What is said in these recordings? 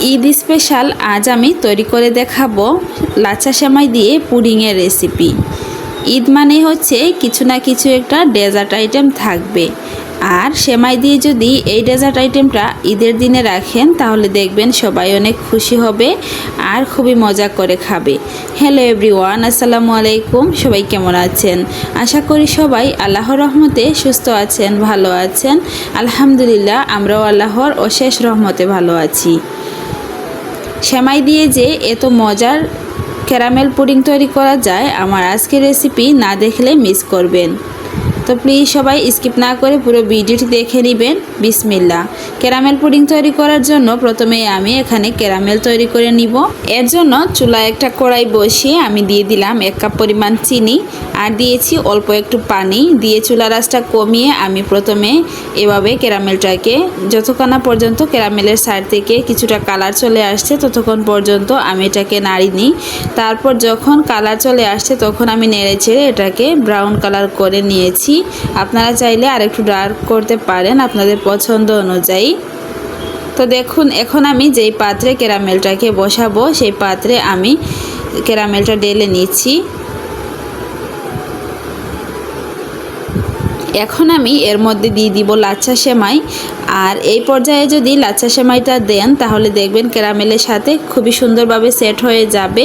Eid special আজ আমি তৈরি করে দেখাবো লাচা সেমাই দিয়ে পুডিংয়ের রেসিপি। ঈদ মানে হচ্ছে কিছু না কিছু একটা ডেজার্ট আইটেম থাকবে। আর সেমাই দিয়ে যদি এই ডেজার্ট আইটেমটা ঈদের দিনে রাখেন, তাহলে দেখবেন সবাই অনেক খুশি হবে আর খুবই মজা করে খাবে। হ্যালো এভরিওয়ান, আসসালামু আলাইকুম, সবাই কেমন আছেন? আশা করি সবাই আল্লাহর রহমতে সুস্থ আছেন, ভালো আছেন। আলহামদুলিল্লাহ, আমরাও আল্লাহর অশেষ রহমতে ভালো আছি। সেমাই দিয়ে যে এত মজার ক্যারামেল পুডিং তৈরি করা যায়, আমার আজকের রেসিপি না দেখলে মিস করবেন। তো প্লিজ সবাই স্কিপ না করে পুরো ভিডিওটি দেখে নেবেন। বিসমিল্লা ক্যারামেল পুডিং তৈরি করার জন্য প্রথমে আমি এখানে ক্যারামেল তৈরি করে নিব। এর জন্য চুলায় একটা কড়াই বসিয়ে আমি দিয়ে দিলাম এক কাপ পরিমাণ চিনি। আর দিয়েছি অল্প একটু পানি। দিয়ে চুলা রাসটা কমিয়ে আমি প্রথমে এভাবে ক্যারামেলটাকে যতক্ষণ না পর্যন্ত ক্যারামেলের সাইড থেকে কিছুটা কালার চলে আসছে, ততক্ষণ পর্যন্ত আমি এটাকে নাড়ি নিই। তারপর যখন কালার চলে আসছে, তখন আমি নেড়ে ছেড়ে এটাকে ব্রাউন কালার করে নিয়েছি। আপনারা চাইলে আরেকটু ডার্ক করতে পারেন আপনাদের পছন্দ অনুযায়ী। তো দেখুন, এখন আমি যেই পাত্রে ক্যারামেলটাকে বসাবো, সেই পাত্রে আমি ক্যারামেলটা ডেলে নিচ্ছি। এখন আমি এর মধ্যে দিয়ে দিব লাচ্ছা সেমাই। আর এই পর্যায়ে যদি লাচ্ছা সেমাইটা দেন, তাহলে দেখবেন ক্যারামেলের সাথে খুবই সুন্দরভাবে সেট হয়ে যাবে।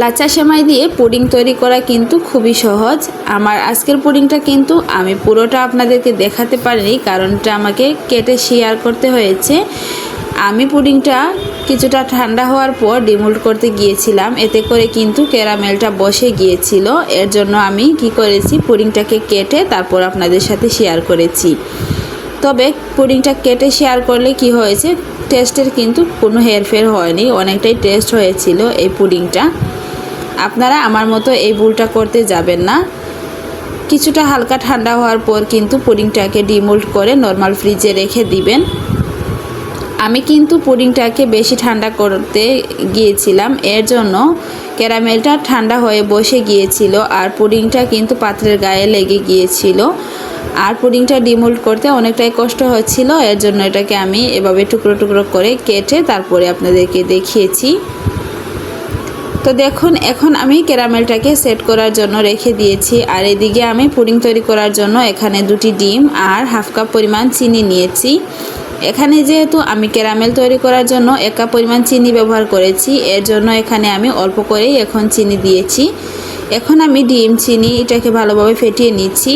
লাচা সেমাই দিয়ে পুডিং তৈরি করা কিন্তু খুবই সহজ। আমার আজকের পুডিংটা কিন্তু আমি পুরোটা আপনাদেরকে দেখাতে পারিনি, কারণটা আমাকে কেটে শেয়ার করতে হয়েছে। আমি পুডিংটা কিছুটা ঠান্ডা হওয়ার পর ডিমোল্ড করতে গিয়েছিলাম, এতে করে কিন্তু ক্যারামেলটা বসে গিয়েছিল। এর জন্য আমি কি করেছি, পুডিংটাকে কেটে তারপর আপনাদের সাথে শেয়ার করেছি। তবে পুডিংটা কেটে শেয়ার করলে কি হয়েছে টেস্টের কিন্তু কোনো হেরফের হয়নি, অনেকটাই টেস্ট হয়েছিল এই পুডিংটা। আপনারা আমার মতো এই ভুলটা করতে যাবেন না। কিছুটা হালকা ঠান্ডা হওয়ার পর কিন্তু পুডিংটাকে ডিমোল্ড করে নর্মাল ফ্রিজে রেখে দিবেন। আমি কিন্তু পুডিংটাকে বেশি ঠান্ডা করতে গিয়েছিলাম, এর জন্য ক্যারামেলটা ঠান্ডা হয়ে বসে গিয়েছিল আর পুডিংটা কিন্তু পাত্রের গায়ে লেগে গিয়েছিল। আর পুডিংটা ডিমোল্ড করতে অনেকটাই কষ্ট হচ্ছিল, এর জন্য এটাকে আমি এভাবে টুকরো টুকরো করে কেটে তারপরে আপনাদেরকে দেখিয়েছি। তো দেখুন, এখন আমি ক্যারামেলটাকে সেট করার জন্য রেখে দিয়েছি। আর এদিকে আমি পুডিং তৈরি করার জন্য এখানে দুটি ডিম আর হাফ কাপ পরিমাণ চিনি নিয়েছি। এখানে যেহেতু আমি ক্যারামেল তৈরি করার জন্য এক কাপ পরিমাণ চিনি ব্যবহার করেছি, এর জন্য এখানে আমি অল্প করেই এখন চিনি দিয়েছি। এখন আমি ডিম, চিনি এটাকে ভালোভাবে ফেটিয়ে নিচ্ছি।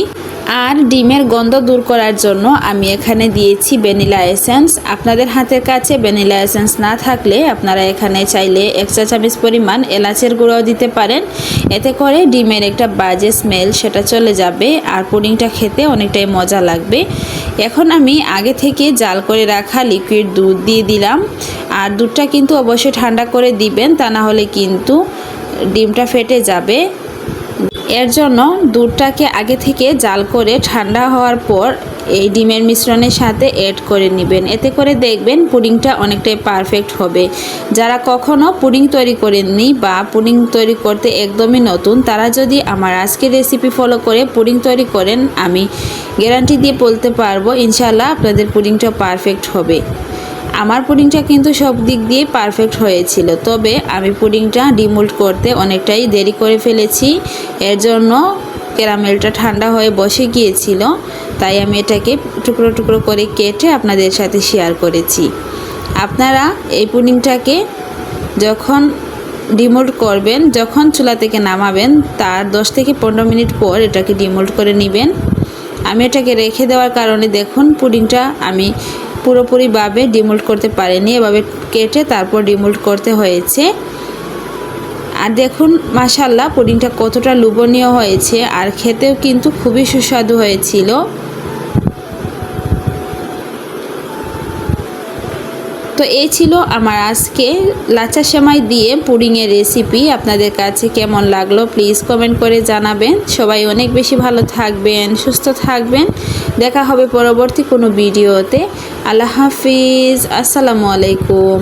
আর ডিমের গন্ধ দূর করার জন্য আমি এখানে দিয়েছি ভ্যানিলা এসেন্স। আপনাদের হাতের কাছে ভ্যানিলা এসেন্স না থাকলে আপনারা এখানে চাইলে এক চা চামচ পরিমাণ এলাচের গুঁড়োও দিতে পারেন। এতে করে ডিমের একটা বাজে স্মেল সেটা চলে যাবে আর পুডিংটা খেতে অনেকটাই মজা লাগবে। এখন আমি আগে থেকে জাল করে রাখা লিকুইড দুধ দিয়ে দিলাম। আর দুধটা কিন্তু অবশ্যই ঠান্ডা করে দিবেন, তা না হলে কিন্তু ডিমটা ফেটে যাবে। এর জন্য দুধটাকে আগে থেকে জাল করে ঠান্ডা হওয়ার পর এই ডিমের মিশ্রণের সাথে অ্যাড করে নেবেন। এতে করে দেখবেন পুডিংটা অনেকটাই পারফেক্ট হবে। যারা কখনো পুডিং তৈরি করেননি বা পুডিং তৈরি করতে একদমই নতুন, তারা যদি আমার আজকের রেসিপি ফলো করে পুডিং তৈরি করেন, আমি গ্যারান্টি দিয়ে বলতে পারব ইনশাল্লাহ আপনাদের পুডিংটা পারফেক্ট হবে। আমার পুডিংটা কিন্তু সব দিক দিয়ে পারফেক্ট হয়েছিল। তবে আমি পুডিংটা ডিমোল্ড করতে অনেকটাই দেরি করে ফেলেছি। এর জন্য ক্যারামেলটা ঠান্ডা হয়ে বসে গিয়েছিল। তাই আমি এটাকে টুকরো টুকরো করে কেটে আপনাদের সাথে শেয়ার করেছি। আপনারা এই পুডিংটাকে যখন ডিমোল্ড করবেন, যখন চুলা থেকে নামাবেন, তার 10 থেকে পনেরো মিনিট পর এটাকে ডিমোল্ড করে নেবেন। আমি এটাকে রেখে দেওয়ার কারণে দেখুন, পুডিংটা আমি পুরোপুরিভাবে ডিমোল্ড করতে পারেনি, এভাবে কেটে তারপর ডিমোল্ড করতে হয়েছে। আর দেখুন মাসাল্লাহ পুডিংটা কতটা লোভনীয় হয়েছে, আর খেতেও কিন্তু খুবই সুস্বাদু হয়েছিল। তো এই ছিল আমার আজকে লাচা সেমাই দিয়ে পুডিংয়ের রেসিপি আপনাদের কাছে কেমন লাগল প্লিজ কমেন্ট করে জানাবেন। সবাই অনেক বেশি ভালো থাকবেন, সুস্থ থাকবেন। দেখা হবে পরবর্তী কোনো ভিডিওতে। আল্লাহ হাফিজ, আসসালামু আলাইকুম।